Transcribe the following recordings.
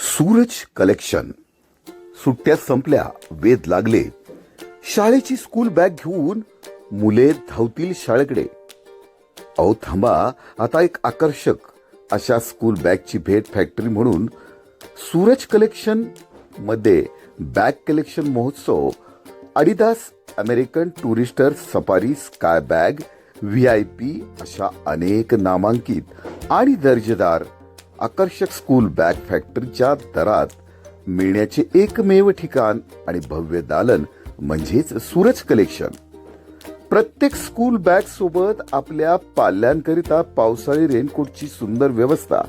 Suraj collection. सुट्ट्या संपल्या वेध लागले. शाळेची स्कूल बॅग घेऊन मुले धावतील शाळेकडे. अहो थांबा आता एक आकर्षक अशा स्कूल बॅगची भेट फॅक्टरी म्हणून सूरज कलेक्शनमध्ये बॅग कलेक्शन महोत्सव Adidas American Tourister Safari Sky bag V I P अशा अनेक नामांकित आणि दर्जेदार आकर्षक स्कूल बॅग फॅक्टरीच्या दरात मिळण्याचे एकमेव ठिकाण आणि भव्य दालन म्हणजेच सूरज कलेक्शन प्रत्येक स्कूल बॅग सोबत आपल्या पाल्यांकरिता पावसाळी रेनकोटची सुंदर व्यवस्था.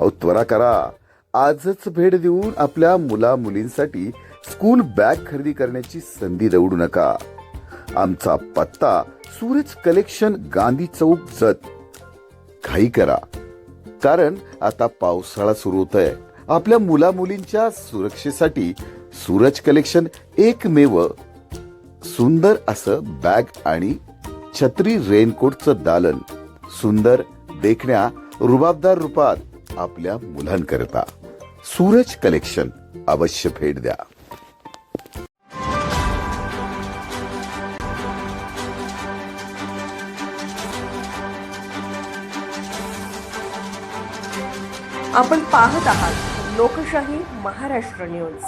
त्वरा करा. आजच भेट देऊन आपल्या मुला मुलींसाठी स्कूल बॅग खरेदी करण्याची संधी दवडू नका. आमचा पत्ता सूरज कलेक्शन गांधी चौक जत. घाई करा. कारण आता पावसाळा सुरू होत आहे आपल्या मुला मुलींच्या सुरक्षेसाठी सूरज कलेक्शन एकमेव सुंदर असं बॅग आणि छत्री रेनकोटचं दालन सुंदर देखण्या रुबाबदार रूपात आपल्या मुलांकरता. सूरज कलेक्शन अवश्य भेट द्या. आपण पाहत आहात लोकशाही महाराष्ट्र न्यूज.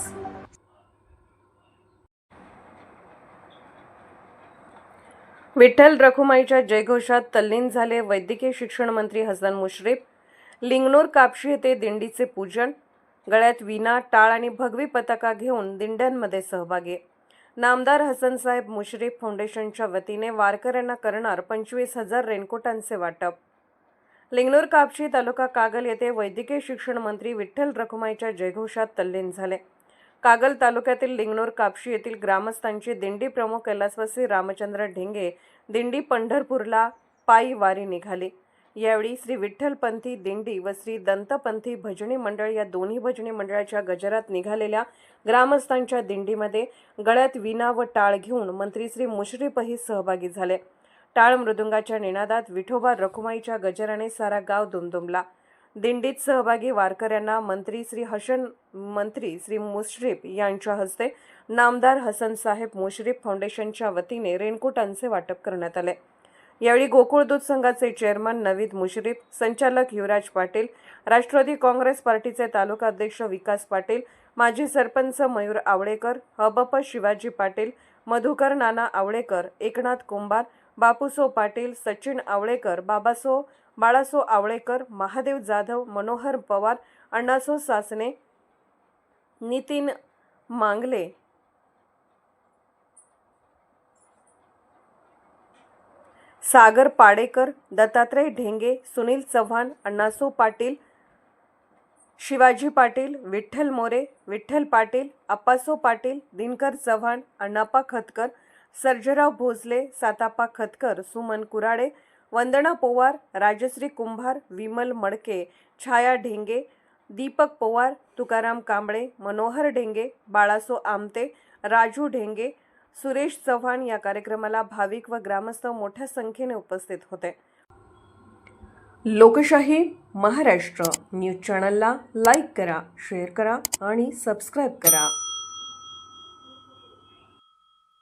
विठ्ठल रखुमाईच्या जयघोषात तल्लीन झाले वैद्यकीय शिक्षण मंत्री हसन मुश्रीफ. लिंगनोर कापशी येथे दिंडीचे पूजन. गळ्यात विना टाळ आणि भगवी पताका घेऊन दिंड्यांमध्ये सहभागी. नामदार हसनसाहेब मुश्रीफ फाउंडेशनच्या वतीने वारकऱ्यांना करणार पंचवीस हजार रेनकोटांचे वाटप. लिंगलोर कापशी तालुका कागल येथे वैद्यकीय शिक्षण मंत्री विठ्ठल रखुमाईच्या जयघोषात तल्लीन झाले. कागल तालुक्यातील लिंगनूर कापशी येथील ग्रामस्थांची दिंडी प्रमुख कैलासवासी रामचंद्र ढेंगे दिंडी पंढरपूरला पायी वारी निघाली. यावेळी श्री विठ्ठलपंथी दिंडी व श्री दंतपंथी भजनी मंडळ या दोन्ही भजनी मंडळाच्या गजरात निघालेल्या ग्रामस्थांच्या दिंडीमध्ये गळ्यात विना व टाळ घेऊन मंत्री श्री मुश्रीफही सहभागी झाले. टाळ मृदुंगाच्या निनादात विठोबा रखुमाईच्या गजराने सारा गाव दुमदुमला. दिंडीत सहभागी वारकऱ्यांना मंत्री श्री हसन मंत्री श्री मुश्रीफ यांच्या हस्ते नामदार हसन साहेब मुश्रीफ फाउंडेशनच्या वतीने रेनकोटांचे वाटप करण्यात आले. यावेळी गोकुळ दूध संघाचे चेअरमन नवीद मुश्रीफ संचालक युवराज पाटील राष्ट्रवादी काँग्रेस पार्टीचे तालुका अध्यक्ष विकास पाटील माजी सरपंच मयूर आवळेकर हबप शिवाजी पाटील मधुकर नाना आवळेकर एकनाथ कुंभार बापूसो पाटील सचिन आवळेकर बाबासो बाळासो आवळेकर महादेव जाधव मनोहर पवार अण्णासो सासने नितीन मांगले. सागर पाडेकर दत्तात्रय ढेंगे सुनील चव्हाण अण्णासो पाटील शिवाजी पाटील विठ्ठल मोरे विठ्ठल पाटील अप्पासो पाटील दिनकर चव्हाण अण्णाप्पा खतकर सर्जराव भोसले सातापा खतकर सुमन कुराडे वंदना पोवार राजश्री कुंभार विमल मडके छाया ढेंगे दीपक पोवार तुकाराम कांबळे मनोहर ढेंगे बाळासो आमते राजू ढेंगे सुरेश चव्हाण या कार्यक्रमाला भाविक व ग्रामस्थ मोठ्या संख्येने उपस्थित होते. लोकशाही महाराष्ट्र न्यूज चॅनलला लाईक करा शेअर करा आणि सबस्क्राईब करा.